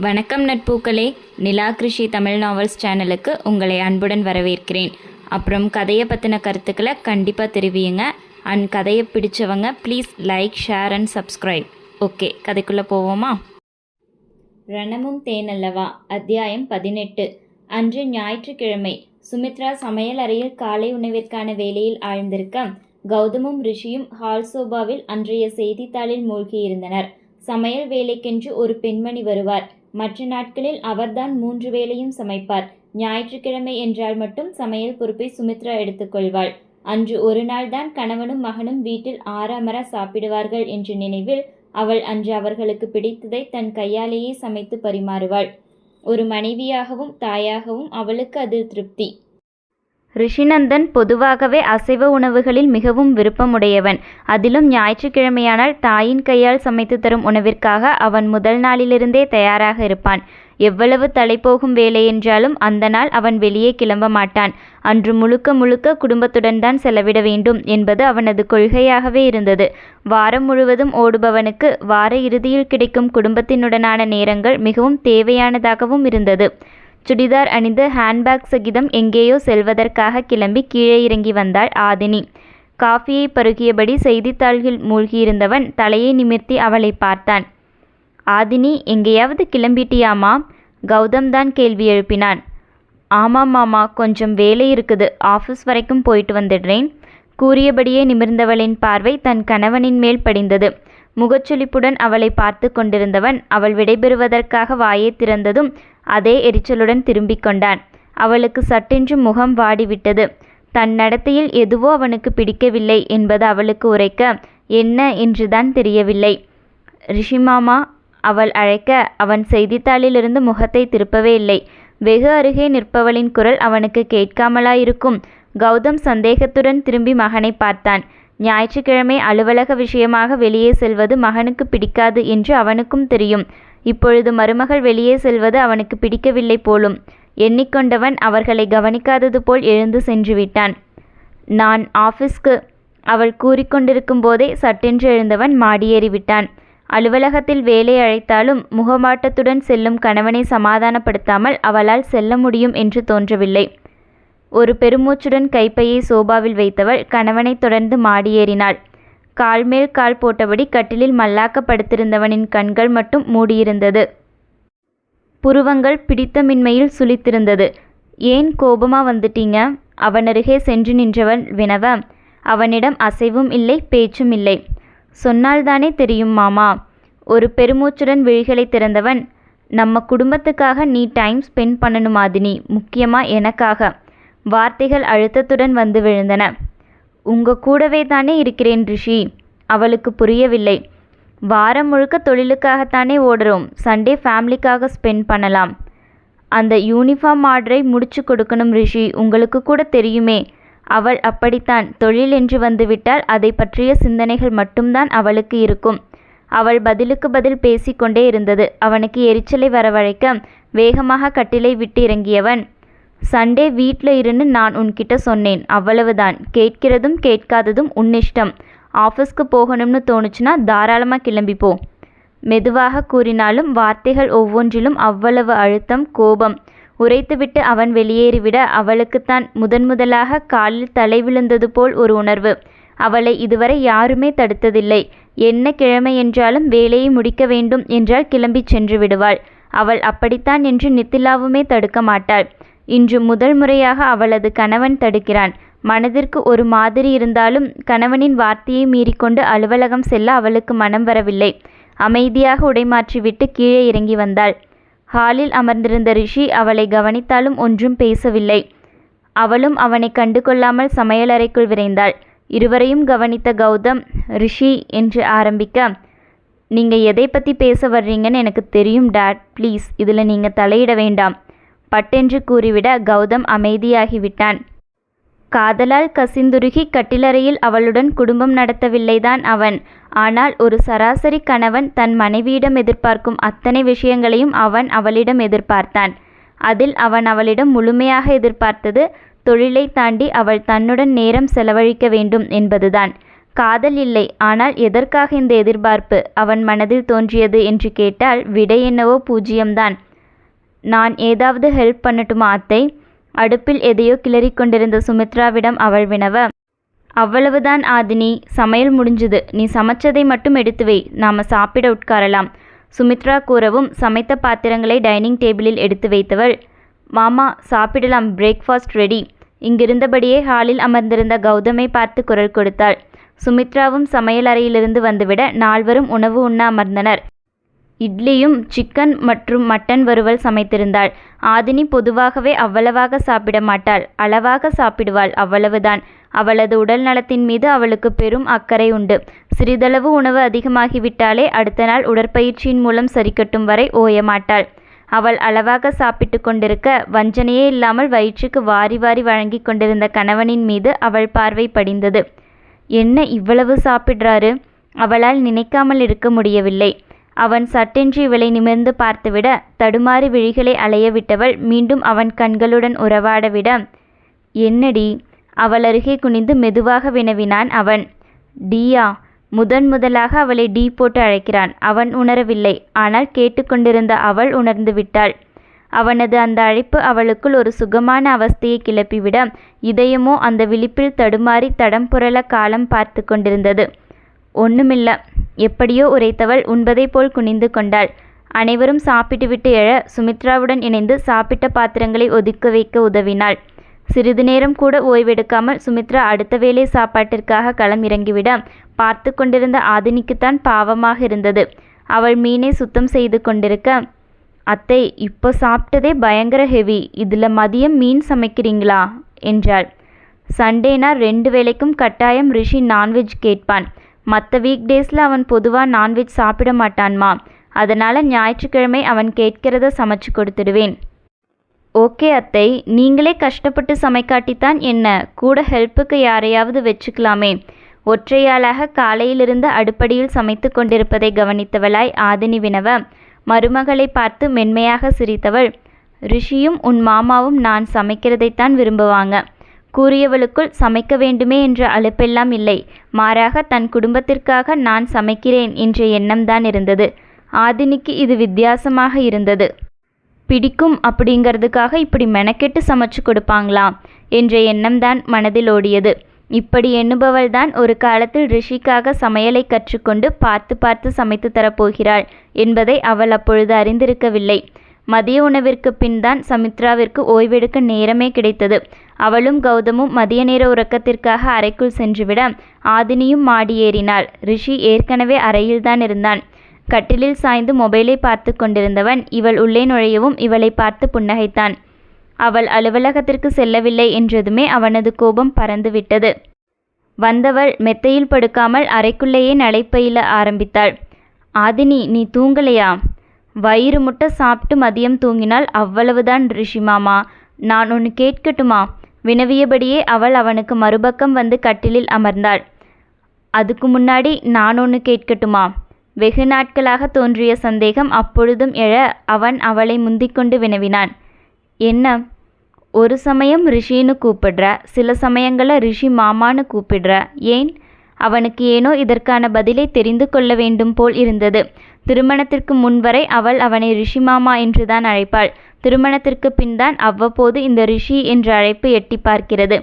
வணக்கம் நட்பூக்களே. நிலா கிருஷி தமிழ் நாவல்ஸ் சேனலுக்கு உங்களை அன்புடன் வரவேற்கிறேன். அப்புறம் கதையை பற்றின கருத்துக்களை கண்டிப்பாக தெரிவியுங்க. அண்ட் கதையை பிடிச்சவங்க please like share and subscribe okay கதைக்குள்ளே போவோமா? ரணமும் தேனல்லவா? அத்தியாயம் பதினெட்டு. அன்று ஞாயிற்றுக்கிழமை சுமித்ரா சமையல் அறையில் காலை உணவிற்கான வேலையில் ஆழ்ந்திருக்க கௌதமும் ரிஷியும் ஹால் சோபாவில் அன்றைய செய்தித்தாளில் மூழ்கியிருந்தனர். சமையல் வேலைக்கென்று ஒரு பெண்மணி வருவார். மற்ற நாட்களில் அவர்தான் மூன்று வேளையும் சமைப்பார். ஞாயிற்றுக்கிழமை என்றால் மட்டும் சமையல் பொறுப்பை சுமித்ரா எடுத்துக்கொள்வாள் அன்று ஒரு நாள்தான் கணவனும் மகனும் வீட்டில் ஆறாமர சாப்பிடுவார்கள் என்ற நினைவில் அவள் அன்று அவர்களுக்கு பிடித்ததை தன் கையாலேயே சமைத்து பரிமாறுவாள். ஒரு மனைவியாகவும் தாயாகவும் அவளுக்கு அதில் திருப்தி. ரிஷிநந்தன் பொதுவாகவே அசைவ உணவுகளில் மிகவும் விருப்பமுடையவன். அதிலும் ஞாயிற்றுக்கிழமையானால் தாயின் கையால் சமைத்து தரும் உணவிற்காக அவன் முதல் நாளிலிருந்தே தயாராக இருப்பான். எவ்வளவு தலைப்போகும் வேலை என்றாலும் அந்த நாள் அவன் வெளியே கிளம்ப மாட்டான். அன்று முழுக்க முழுக்க குடும்பத்துடன் தான் செலவிட வேண்டும் என்பது அவனது கொள்கையாகவே இருந்தது. வாரம் முழுவதும் ஓடுபவனுக்கு வார இறுதியில் கிடைக்கும் குடும்பத்தினுடனான நேரங்கள் மிகவும் தேவையானதாகவும் இருந்தது. சுடிதார் அணிந்து ஹேண்ட்பேக் சகிதம் எங்கேயோ செல்வதற்காக கிளம்பி கீழே இறங்கி வந்தாள் ஆதினி. காஃபியை பருகியபடி செய்தித்தாள்கள் மூழ்கியிருந்தவன் தலையை நிமிர்த்தி அவளை பார்த்தான். ஆதினி எங்கேயாவது கிளம்பிட்டியாமா? கௌதம் தான் கேள்வி எழுப்பினான். ஆமாம் மாமா கொஞ்சம் வேலை இருக்குது. ஆஃபீஸ் வரைக்கும் போயிட்டு வந்துடுறேன். கூறியபடியே நிமிர்ந்தவளின் பார்வை தன் கணவனின் மேல் படிந்தது. முகச்சுளிப்புடன் அவளை பார்த்து கொண்டிருந்தவன் அவள் விடைபெறுவதற்காக வாயை திறந்ததும் அதே எரிச்சலுடன் திரும்பிக் கொண்டான். அவளுக்கு சட்டென்று முகம் வாடிவிட்டது. தன் நடத்தையில் எதுவோ அவனுக்கு பிடிக்கவில்லை என்பது அவளுக்கு உரைக்க என்ன என்றுதான் தெரியவில்லை. ரிஷிமாமா அவள் அழைக்க அவன் செய்தித்தாளிலிருந்து முகத்தை திருப்பவே இல்லை. வெகு அருகே நிற்பவளின் குரல் அவனுக்கு கேட்காமலாயிருக்கும். கௌதம் சந்தேகத்துடன் திரும்பி மகனை பார்த்தான். ஞாயிற்றுக்கிழமை அலுவலக விஷயமாக வெளியே செல்வது மகனுக்கு பிடிக்காது என்று அவனுக்கும் தெரியும். இப்பொழுது மருமகள் வெளியே செல்வது அவனுக்கு பிடிக்கவில்லை போலும். எண்ணிக்கொண்டவன் அவர்களை கவனிக்காதது போல் எழுந்து சென்று விட்டான். நான் ஆஃபீஸ்க்கு அவள் கூறிக்கொண்டிருக்கும் போதே சட்டென்று எழுந்தவன் மாடியேறிவிட்டான் அலுவலகத்தில் வேலை அழைத்தாலும் முகமாட்டத்துடன் செல்லும் கணவனை சமாதானப்படுத்தாமல் அவளால் செல்ல முடியும் என்று தோன்றவில்லை. ஒரு பெருமூச்சுடன் கைப்பையை சோபாவில் வைத்தவள் கணவனை தொடர்ந்து மாடியேறினாள். கால் மேல் கால் போட்டபடி கட்டிலில் மல்லாக்கப்படுத்திருந்தவனின் கண்கள் மட்டும் மூடியிருந்தது. புருவங்கள் பிடித்தமின்மையில் சுளித்திருந்தது. ஏன் கோபமா வந்துட்டீங்க? அவனருகே சென்று நின்றவன் வினவ. அவனிடம் அசைவும் இல்லை பேச்சும் இல்லை. சொன்னால்தானே தெரியும் மாமா. ஒரு பெருமூச்சுடன் விழிகளை திறந்தவன். நம்ம குடும்பத்துக்காக நீ டைம் ஸ்பெண்ட் பண்ணணும் ஆதினி. முக்கியமா எனக்காக. வார்த்தைகள் அழுத்தத்துடன் வந்து விழுந்தன. உங்க கூடவே தானே இருக்கிறேன் ரிஷி. அவளுக்கு புரியவில்லை. வாரம் முழுக்க தொழிலுக்காகத்தானே ஓடுறோம். சண்டே ஃபேமிலிக்காக ஸ்பெண்ட் பண்ணலாம். அந்த யூனிஃபார்ம் ஆர்டரை முடிச்சு கொடுக்கணும் ரிஷி. உங்களுக்கு கூட தெரியுமே. அவள் அப்படித்தான். தொழில் என்று வந்துவிட்டால் அதை பற்றிய சிந்தனைகள் மட்டும்தான் அவளுக்கு இருக்கும். அவள் பதிலுக்கு பதில் பேசிக்கொண்டே இருந்தது. அவனுக்கு எரிச்சலை வரவழைக்க வேகமாக கட்டிலை விட்டு இறங்கியவன். சண்டே வீட்டில் இருன்னு நான் உன்கிட்ட சொன்னேன். அவ்வளவுதான். கேட்கிறதும் கேட்காததும் உன்னிஷ்டம். ஆஃபீஸ்க்கு போகணும்னு தோணுச்சுன்னா தாராளமாக கிளம்பி போ. மெதுவாக கூறினாலும் வார்த்தைகள் ஒவ்வொன்றிலும் அவ்வளவு அழுத்தம் கோபம். உரைத்துவிட்டு அவன் வெளியேறிவிட அவளுக்குத்தான் முதன் முதலாக காலில் தலை விழுந்தது போல் ஒரு உணர்வு. அவளை இதுவரை யாருமே தடுத்ததில்லை. என்ன கிழமை என்றாலும் வேலையை முடிக்க வேண்டும் என்றால் கிளம்பிச் சென்று விடுவாள். அவள் அப்படித்தான் என்று நித்திலாவுமே தடுக்க மாட்டாள். இன்று முதல் முறையாக அவளது கணவன் தடுக்கிறான். மனதிற்கு ஒரு மாதிரி இருந்தாலும் கணவனின் வார்த்தையை மீறிக்கொண்டு அலுவலகம் செல்ல அவளுக்கு மனம் வரவில்லை. அமைதியாக உடைமாற்றிவிட்டு கீழே இறங்கி வந்தாள். ஹாலில் அமர்ந்திருந்த ரிஷி அவளை கவனித்தாலும் ஒன்றும் பேசவில்லை. அவளும் அவனை கண்டு கொள்ளாமல் சமையலறைக்குள் விரைந்தாள். இருவரையும் கவனித்த கௌதம் ரிஷி என்று ஆரம்பிக்க நீங்க எதை பற்றி பேச வர்றீங்கன்னு எனக்கு தெரியும் டாட். ப்ளீஸ் இதுல நீங்க தலையிட வேண்டாம். பட்டென்று கூறிவிட கௌதம் அமைதியாகிவிட்டான். காதலால் கசிந்துருகி கட்டிலறையில் அவளுடன் குடும்பம் நடத்தவில்லைதான் அவன். ஆனால் ஒரு சராசரி கணவன் தன் மனைவியிடம் எதிர்பார்க்கும் அத்தனை விஷயங்களையும் அவன் அவளிடம் எதிர்பார்த்தான். அதில் அவன் அவளிடம் முழுமையாக எதிர்பார்த்தது தொழிலை தாண்டி அவள் தன்னுடன் நேரம் செலவழிக்க வேண்டும் என்பதுதான். காதல் இல்லை ஆனால் எதற்காக இந்த எதிர்பார்ப்பு? அவன் மனதில் தோன்றியது என்று கேட்டால் விடை என்னவோ பூஜ்யம்தான் நான் ஏதாவது ஹெல்ப் பண்ணட்டுமா அத்தை? அடுப்பில் எதையோ கிளறிக் கொண்டிருந்த சுமித்ராவிடம் அவள் வினவ அவ்வளவுதான் ஆதினி சமையல் முடிஞ்சுது. நீ சமைச்சதை மட்டும் எடுத்து வை. நாம சாப்பிட உட்காரலாம். சுமித்ரா கூறவும் சமைத்த பாத்திரங்களை டைனிங் டேபிளில் எடுத்து வைத்தவள். மாமா சாப்பிடலாம். பிரேக்ஃபாஸ்ட் ரெடி இங்கிருந்தபடியே ஹாலில் அமர்ந்திருந்த கௌதமை பார்த்து குரல் கொடுத்தாள். சுமித்ராவும் சமையலறையிலிருந்து வந்துவிட நால்வரும் உணவு உண்ண அமர்ந்தனர். இட்லியும் சிக்கன் மற்றும் மட்டன் வறுவல் சமைத்திருந்தாள். ஆதினி பொதுவாகவே அவ்வளவாக சாப்பிட மாட்டாள். அளவாக சாப்பிடுவாள் அவ்வளவுதான். அவளது உடல் நலத்தின் மீது அவளுக்கு பெரும் அக்கறை உண்டு. சிறிதளவு உணவு அதிகமாகிவிட்டாலே அடுத்த நாள் உடற்பயிற்சியின் மூலம் சரிக்கட்டும் வரை ஓயமாட்டாள் அவள் அளவாக சாப்பிட்டு கொண்டிருக்க வஞ்சனையே இல்லாமல் வயிற்றுக்கு வாரி வாரி வழங்கி கொண்டிருந்த கணவனின் மீது அவள் பார்வை படிந்தது. என்ன இவ்வளவு சாப்பிடுறாரு? அவளால் நினைக்காமல் இருக்க முடியவில்லை. அவன் சட்டென்று இவளை நிமிர்ந்து பார்த்துவிட தடுமாறி விழிகளை அலைய விட்டவள் மீண்டும் அவன் கண்களுடன் உறவாடவிட என்னடி? அவள் அருகே குனிந்து மெதுவாக வினவினான் அவன். டீயா? முதன் முதலாக அவளை டீ போட்டு அழைக்கிறான். அவன் உணரவில்லை. ஆனால் கேட்டுக்கொண்டிருந்த அவள் உணர்ந்து விட்டாள். அவனது அந்த அழைப்பு அவளுக்குள் ஒரு சுகமான அவஸ்தையை கிளப்பிவிட இதயமோ அந்த விழிப்பில் தடுமாறி தடம் புரள காலம் பார்த்து கொண்டிருந்தது. ஒன்றுமில்ல எப்படியோ உரைத்தவள் உண்பதைப் போல் குனிந்து கொண்டாள். அனைவரும் சாப்பிட்டுவிட்டு எழ சுமித்ராவுடன் இணைந்து சாப்பிட்ட பாத்திரங்களை ஒதுக்க வைக்க உதவினாள். சிறிது நேரம் கூட ஓய்வெடுக்காமல் சுமித்ரா அடுத்த வேளை சாப்பாட்டிற்காக களம் இறங்கிவிட பார்த்து கொண்டிருந்த ஆதினிக்குத்தான் பாவமாக இருந்தது. அவள் மீனை சுத்தம் செய்து கொண்டிருக்க அத்தை இப்போ சாப்பிட்டதே பயங்கர ஹெவி இதில் மதியம் மீன் சமைக்கிறீங்களா? என்றாள். சண்டேனா? ரெண்டு வேளைக்கும் கட்டாயம் ரிஷி நான்வெஜ் கேட்பான். மற்ற வீக் டேஸில் அவன் பொதுவாக நான்வெஜ் சாப்பிட மாட்டான்மா. அதனால் ஞாயிற்றுக்கிழமை அவன் கேட்கிறத சமைச்சு கொடுத்துடுவேன். ஓகே அத்தை நீங்களே கஷ்டப்பட்டு சமைக்காட்டித்தான் என்ன? கூட ஹெல்ப்புக்கு யாரையாவது வச்சுக்கலாமே. ஒற்றையாளாக காலையிலிருந்து அடுப்படியில் சமைத்து கொண்டிருப்பதை கவனித்தவளாய் ஆதினி வினவ மருமகளை பார்த்து மென்மையாக சிரித்தவள் ரிஷியும் உன் மாமாவும் நான் சமைக்கிறதைத்தான் விரும்புவாங்க. கூறியவளுக்குள் சமைக்க வேண்டுமே என்ற அலுப்பெல்லாம் இல்லை. மாறாக தன் குடும்பத்திற்காக நான் சமைக்கிறேன் என்ற எண்ணம்தான் இருந்தது. ஆதினிக்கு இது வித்தியாசமாக இருந்தது. பிடிக்கும் அப்படிங்கிறதுக்காக இப்படி மெனக்கெட்டு சமைச்சு கொடுப்பாங்களாம் என்ற எண்ணம்தான் மனதில் ஓடியது. இப்படி எண்ணுபவள்தான் ஒரு காலத்தில் ரிஷிக்காக சமையலை கற்றுக்கொண்டு பார்த்து பார்த்து சமைத்து தரப்போகிறாள் என்பதை அவள் அப்பொழுது அறிந்திருக்கவில்லை. மதிய உணவிற்கு பின் தான் சமித்ராவிற்கு ஓய்வெடுக்க நேரமே கிடைத்தது. அவளும் கௌதமும் மதிய நேர உறக்கத்திற்காக அறைக்குள் சென்றுவிட ஆதினியும் மாடி ஏறினாள். ரிஷி ஏற்கனவே அறையில்தான் இருந்தான். கட்டிலில் சாய்ந்து மொபைலை பார்த்து கொண்டிருந்தவன் இவள் உள்ளே நுழையவும் இவளை பார்த்து புன்னகைத்தான். அவள் அலுவலகத்திற்கு செல்லவில்லை என்றதுமே அவனது கோபம் பறந்துவிட்டது. வந்தவள் மெத்தையில் படுக்காமல் அறைக்குள்ளேயே நடைப்பயில ஆரம்பித்தாள். ஆதினி நீ தூங்கலையா? வயிறு முட்டை சாப்பிட்டு மதியம் தூங்கினால் அவ்வளவுதான் ரிஷி மாமா. நான் ஒன்று கேட்கட்டுமா? வினவியபடியே அவள் அவனுக்கு மறுபக்கம் வந்து கட்டிலில் அமர்ந்தாள். அதுக்கு முன்னாடி நான் ஒன்று கேட்கட்டுமா? வெகு நாட்களாக தோன்றிய சந்தேகம் அப்பொழுதும் எழ அவன் அவளை முந்திக்கொண்டு வினவினான். என்ன? ஒரு சமயம் ரிஷின்னு கூப்பிடுற சில சமயங்களில் ரிஷி மாமான்னு கூப்பிடுற ஏன்? அவனுக்கு ஏனோ இதற்கான பதிலை தெரிந்து கொள்ள வேண்டும் போல் இருந்தது. திருமணத்திற்கு முன்வரை அவள் அவனை ரிஷி மாமா என்றுதான் அழைப்பாள். திருமணத்திற்கு பின்தான் அவ்வப்போது இந்த ரிஷி என்ற அழைப்பு எட்டி பார்க்கிறது.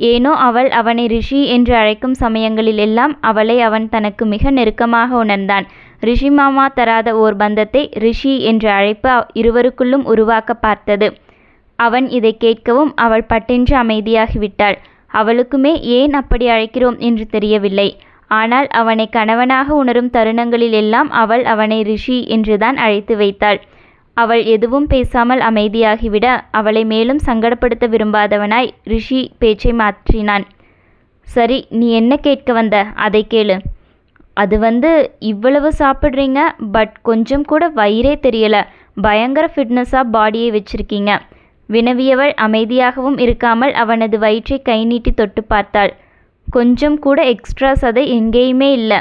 ஏனோ அவள் அவனை ரிஷி என்று அழைக்கும் சமயங்களில் எல்லாம் அவளை அவன் தனக்கு மிக நெருக்கமாக உணர்ந்தான். ரிஷி மாமா தராத ஓர் பந்தத்தை ரிஷி என்ற அழைப்பு இருவருக்குள்ளும் உருவாக்க பார்த்தது. அவன் இதை கேட்கவும் அவள் பட்டென்று அமைதியாகிவிட்டாள். அவளுக்குமே ஏன் அப்படி அழைக்கிறோம் என்று தெரியவில்லை. ஆனால் அவனை கணவனாக உணரும் தருணங்களில் எல்லாம் அவள் அவனை ரிஷி என்றுதான் அழைத்து வைத்தாள். அவள் எதுவும் பேசாமல் அமைதியாகிவிட அவளை மேலும் சங்கடப்படுத்த விரும்பாதவனாய் ரிஷி பேச்சை மாற்றினான். சரி நீ என்ன கேட்க வந்த? அதை கேளு. அது வந்து இவ்வளவு சாப்பிட்றீங்க பட் கொஞ்சம் கூட வயிறே தெரியல. பயங்கர ஃபிட்னஸாக பாடியை வச்சிருக்கீங்க. வினவியவள் அமைதியாகவும் இருக்காமல் அவனது வயிற்றை கை நீட்டி தொட்டு பார்த்தாள். கொஞ்சம் கூட எக்ஸ்ட்ரா சதை எங்கேயுமே இல்லை.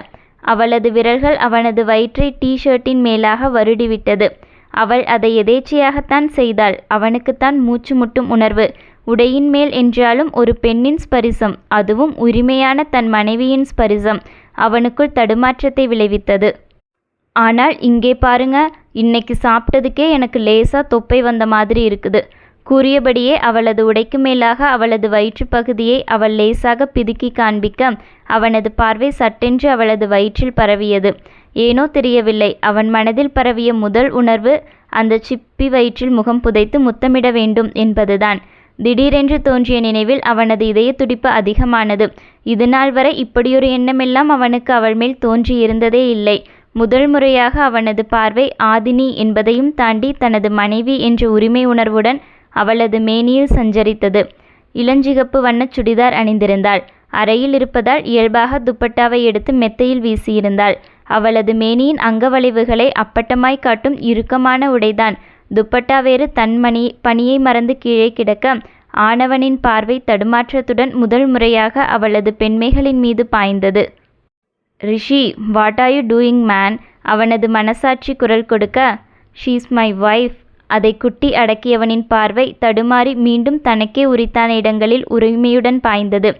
அவளது விரல்கள் அவனது வயிற்றை டீ ஷர்ட்டின் மேலாக வருடிவிட்டது. அவள் அதை எதேச்சையாகத்தான் செய்தாள். அவனுக்குத்தான் மூச்சு முட்டும் உணர்வு. உடையின் மேல் என்றாலும் ஒரு பெண்ணின் ஸ்பரிசம். அதுவும் உரிமையான தன் மனைவியின் ஸ்பரிசம். அவனுக்குள் தடுமாற்றத்தை விளைவித்தது. ஆனால் இங்கே பாருங்க இன்னைக்கு சாப்பிட்டதுக்கே எனக்கு லேசா தொப்பை வந்த மாதிரி இருக்குது. கூறியபடியே அவளது உடைக்கு மேலாக அவளது வயிற்றுப் பகுதியை அவள் லேசாக பிதுக்கி காண்பிக்க அவனது பார்வை சட்டென்று அவளது வயிற்றில் பரவியது. ஏனோ தெரியவில்லை. அவன் மனதில் பரவிய முதல் உணர்வு அந்த சிப்பி வயிற்றில் முகம் புதைத்து முத்தமிட வேண்டும் என்பதுதான். திடீரென்று தோன்றிய நினைவில் அவனது இதய துடிப்பு அதிகமானது. இதுநாள் வரை இப்படியொரு எண்ணமெல்லாம் அவனுக்கு அவள் மேல் தோன்றியிருந்ததே இல்லை. முதல் முறையாக அவனது பார்வை ஆதினி என்பதையும் தாண்டி தனது மனைவி என்ற உரிமை உணர்வுடன் அவளது மேனியில் சஞ்சரித்தது. இளஞ்சிகப்பு வண்ணச் சுடிதார் அணிந்திருந்தாள். அறையில் இருப்பதால் இயல்பாக துப்பட்டாவை எடுத்து மெத்தையில் வீசியிருந்தாள். அவளது மேனியின் அங்கவளைவுகளை அப்பட்டமாய் காட்டும் இறுக்கமான உடைதான். துப்பட்டா வேறு தன்மணி பணியை மறந்து கீழே கிடக்க ஆணவனின் பார்வை தடுமாற்றத்துடன் முதல் முறையாக அவளது பெண்மைகளின் மீது பாய்ந்தது. Rishi what are you doing man அவனது மனசாட்சி குரல் கொடுக்க ஷீஸ் மை ஒய்ஃப் அதை குட்டி அடக்கியவனின் பார்வை தடுமாறி மீண்டும் தனக்கே உரித்தான இடங்களில் உரிமையுடன் பாய்ந்தது.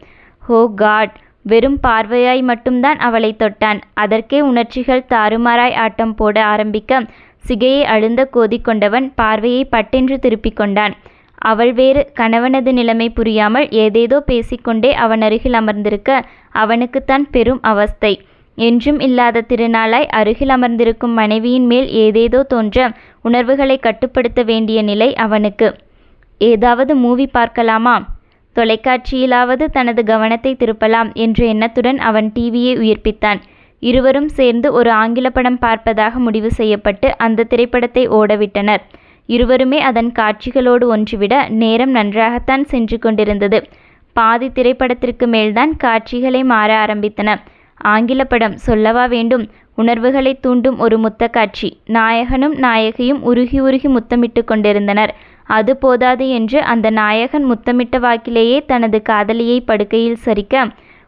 ஹோ காட்! வெறும் பார்வையாய் மட்டும்தான் அவளை தொட்டான். அதற்கே உணர்ச்சிகள் தாறுமாறாய் ஆட்டம் போட ஆரம்பிக்க சிகையை அழுந்த கோதிக்கொண்டவன் பார்வையை பட்டென்று திருப்பிக் கொண்டான். அவள் வேறு கணவனது நிலைமை புரியாமல் ஏதேதோ பேசிக்கொண்டே அவன் அருகில் அமர்ந்திருக்க அவனுக்குத்தான் பெரும் அவஸ்தை. என்றும் இல்லாத திருநாளாய் அருகில் அமர்ந்திருக்கும் மனைவியின் மேல் ஏதேதோ தோன்ற உணர்வுகளை கட்டுப்படுத்த வேண்டிய நிலை அவனுக்கு. ஏதாவது மூவி பார்க்கலாமா? தொலைக்காட்சியிலாவது தனது கவனத்தை திருப்பலாம் என்ற எண்ணத்துடன் அவன் டிவியை உயிர்ப்பித்தான். இருவரும் சேர்ந்து ஒரு ஆங்கில படம் பார்ப்பதாக முடிவு செய்யப்பட்டு அந்த திரைப்படத்தை ஓடவிட்டனர். இருவருமே அதன் காட்சிகளோடு ஒன்றுவிட நேரம் நன்றாகத்தான் சென்று கொண்டிருந்தது. பாதி திரைப்படத்திற்கு மேல்தான் காட்சிகளை மாற ஆரம்பித்தன. ஆங்கில படம் சொல்லவா வேண்டும்? உணர்வுகளை தூண்டும் ஒரு முத்த காட்சி நாயகனும் நாயகியும் உருகி உருகி முத்தமிட்டு கொண்டிருந்தனர். அது போதாது என்று அந்த நாயகன் முத்தமிட்ட வாக்கிலேயே தனது காதலியை படுக்கையில் சரிக்க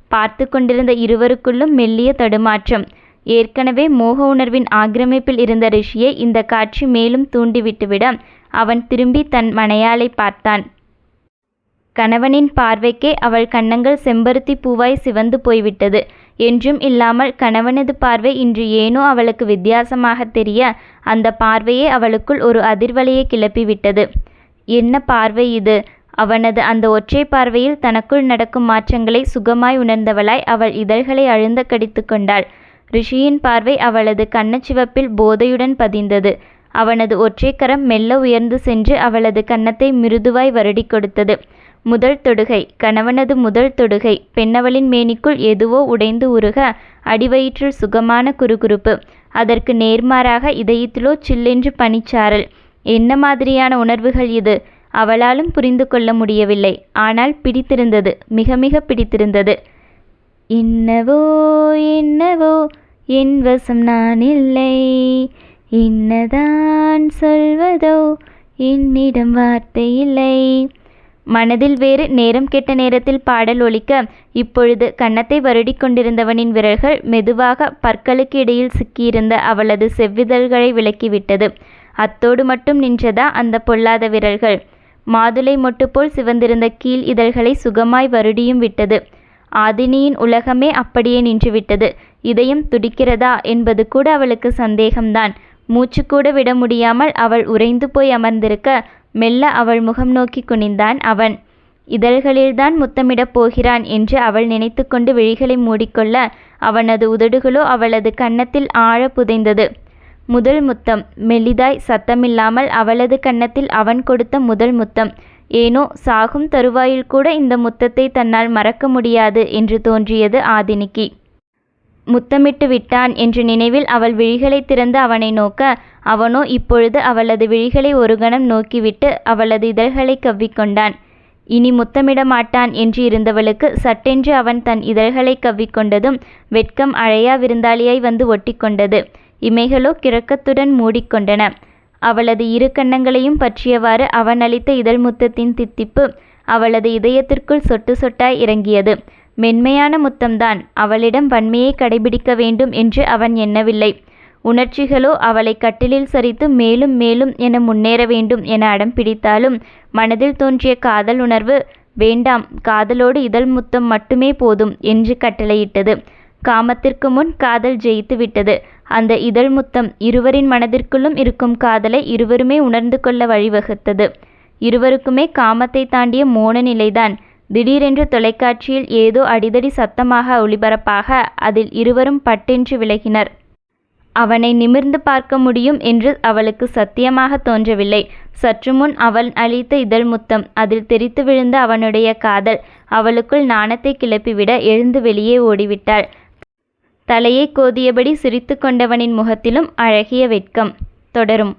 பார்த்து கொண்டிருந்த இருவருக்குள்ளும் மெல்லிய தடுமாற்றம். ஏற்கனவே மோக உணர்வின் ஆக்கிரமிப்பில் இருந்த ரிஷியை இந்த காட்சி மேலும் தூண்டிவிட்டுவிட அவன் திரும்பி தன் மனையாளை பார்த்தான். கணவனின் பார்வைக்கே அவள் கன்னங்கள் செம்பருத்தி பூவாய் சிவந்து போய்விட்டது. என்றும் இல்லாமல் கணவனது பார்வை இன்று ஏனோ அவளுக்கு வித்தியாசமாக தெரிய அந்த பார்வையே அவளுக்குள் ஒரு அதிர்வலையை கிளப்பிவிட்டது. என்ன பார்வை இது? அவனது அந்த ஒற்றை பார்வையில் தனக்குள் நடக்கும் மாற்றங்களை சுகமாய் உணர்ந்தவளாய் அவள் இதழ்களை அழுந்த கடித்து கொண்டாள். ரிஷியின் பார்வை அவளது கண்ணச்சிவப்பில் போதையுடன் பதிந்தது. அவனது ஒற்றை கரம் மெல்ல உயர்ந்து சென்று அவளது கன்னத்தை மிருதுவாய் வருடி கொடுத்தது. முதல் தொடுகை. கணவனது முதல் தொடுகை. பெண்ணவளின் மேனிக்குள் எதுவோ உடைந்து உருக அடிவயிற்றில் சுகமான குறுகுறுப்பு. அதற்கு நேர்மாறாக இதயத்திலோ சில்லென்று பனிச்சாரல். என்ன மாதிரியான உணர்வுகள் இது? அவளாலும் புரிந்து கொள்ள முடியவில்லை. ஆனால் பிடித்திருந்தது. மிக மிக பிடித்திருந்தது. என்னவோ என்னவோ என் வசம் நான் இல்லை. என்னதான் சொல்வதோ என்னிடம் வார்த்தை இல்லை. மனதில் வேறு நேரம் கெட்ட நேரத்தில் பாடல் ஒலிக்க இப்பொழுது கன்னத்தை வருடி கொண்டிருந்தவனின் விரல்கள் மெதுவாக பற்களுக்கு இடையில் சிக்கியிருந்த அவளது செவ்விதழ்களை விலக்கிவிட்டது. அத்தோடு மட்டும் நின்றதா அந்த பொல்லாத விரல்கள்? மாதுளை மொட்டு போல் சிவந்திருந்த கீழ் இதழ்களை சுகமாய் வருடியும் விட்டது. ஆதினியின் உலகமே அப்படியே நின்றுவிட்டது. இதயம் துடிக்கிறதா என்பது கூட அவளுக்கு சந்தேகம்தான். மூச்சு கூட விட முடியாமல் அவள் உறைந்து போய் அமர்ந்திருக்க மெல்ல அவள் முகம் நோக்கி குனிந்தான் அவன். இதழ்களில்தான் முத்தமிடப் போகிறான் என்று அவள் நினைத்து கொண்டு விழிகளை மூடிக்கொள்ள அவனது உதடுகளோ அவளது கன்னத்தில் ஆழ புதைந்தது. முதல் முத்தம். மெல்லிதாய் சத்தமில்லாமல் அவளது கன்னத்தில் அவன் கொடுத்த முதல் முத்தம். ஏனோ சாகும் தருவாயில் கூட இந்த முத்தத்தை தன்னால் மறக்க முடியாது என்று தோன்றியது ஆதினிக்கு. முத்தமிட்டு விட்டான் என்ற நினைவில் அவள் விழிகளை திறந்து அவனை நோக்க அவனோ இப்பொழுது அவளது விழிகளை ஒரு கணம் நோக்கிவிட்டு அவளது இதழ்களை கவ்விக்கொண்டான். இனி முத்தமிட மாட்டான் என்று இருந்தவளுக்கு சட்டென்று அவன் தன் இதழ்களை கவ்விக்கொண்டதும் வெட்கம் அழையா விருந்தாளியாய் வந்து ஒட்டிக்கொண்டது. இமைகளோ கிறக்கத்துடன் மூடிக்கொண்டன. அவளது இரு கன்னங்களையும் பற்றியவாறு அவன் அளித்த இதழ் முத்தத்தின் தித்திப்பு அவளது இதயத்திற்குள் சொட்டு சொட்டாய் இறங்கியது. மென்மையான முத்தம்தான். அவளிடம் வன்மையை கடைபிடிக்க வேண்டும் என்று அவன் எண்ணவில்லை. உணர்ச்சிகளோ அவளை கட்டிலில் சரித்து மேலும் மேலும் என முன்னேற வேண்டும் என அடம் பிடித்தாலும் மனதில் தோன்றிய காதல் உணர்வு வேண்டாம் காதலோடு இதழ் முத்தம் மட்டுமே போதும் என்று கட்டளையிட்டது. காமத்திற்கு முன் காதல் ஜெயித்து விட்டது. அந்த இதழ் முத்தம் இருவரின் மனதிற்குள்ளும் இருக்கும் காதலை இருவருமே உணர்ந்து கொள்ள வழிவகுத்தது. இருவருக்குமே காமத்தை தாண்டிய மோன நிலைதான். திடீரென்று தொலைக்காட்சியில் ஏதோ அடிதடி சத்தமாக ஒளிபரப்பாக அதில் இருவரும் பட்டென்று விலகினர். அவனை நிமிர்ந்து பார்க்க முடியும் என்று அவளுக்கு சத்தியமாக தோன்றவில்லை. சற்று முன் அவன் அளித்த இதழ் முத்தம். அதில் தெரித்து விழுந்த அவனுடைய காதல் அவளுக்குள் நாணத்தை கிளப்பிவிட எழுந்து வெளியே ஓடிவிட்டாள். தலையை கோதியபடி சிரித்து கொண்டவனின் முகத்திலும் அழகிய வெட்கம் தொடரும்.